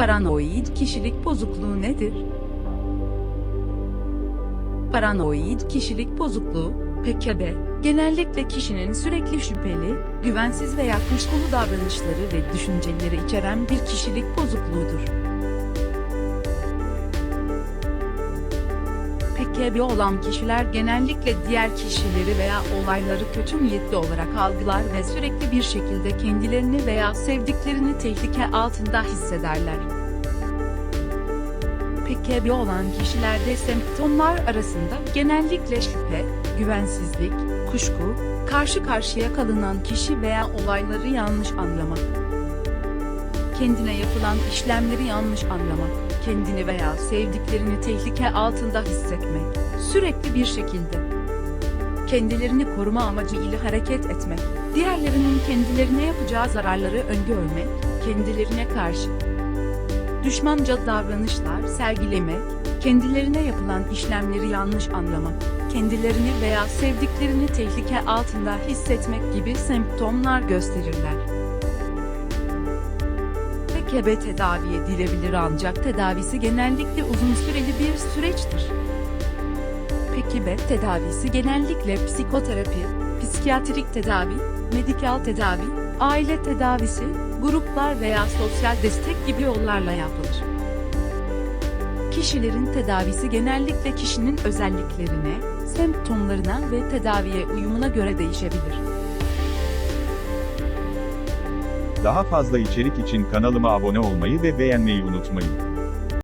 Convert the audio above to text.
Paranoid kişilik bozukluğu nedir? Paranoid kişilik bozukluğu, PKB, genellikle kişinin sürekli şüpheli, güvensiz veya kuşkulu davranışları ve düşünceleri içeren bir kişilik bozukluğudur. PKB olan kişiler genellikle diğer kişileri veya olayları kötü niyetli olarak algılar ve sürekli bir şekilde kendilerini veya sevdiklerini tehlike altında hissederler. PKB olan kişilerde semptomlar arasında genellikle şüphe, güvensizlik, kuşku, karşı karşıya kalınan kişi veya olayları yanlış anlamak, kendine yapılan işlemleri yanlış anlamak, kendini veya sevdiklerini tehlike altında hissetmek, sürekli bir şekilde kendilerini koruma amacıyla hareket etmek, diğerlerinin kendilerine yapacağı zararları öngörmek, kendilerine karşı düşmanca davranışlar sergilemek, kendilerine yapılan işlemleri yanlış anlamak, kendilerini veya sevdiklerini tehlike altında hissetmek gibi semptomlar gösterirler. PKB tedavi edilebilir ancak tedavisi genellikle uzun süreli bir süreçtir. PKB tedavisi genellikle psikoterapi, psikiyatrik tedavi, medikal tedavi, aile tedavisi, gruplar veya sosyal destek gibi yollarla yapılır. Kişilerin tedavisi genellikle kişinin özelliklerine, semptomlarına ve tedaviye uyumuna göre değişebilir. Daha fazla içerik için kanalıma abone olmayı ve beğenmeyi unutmayın.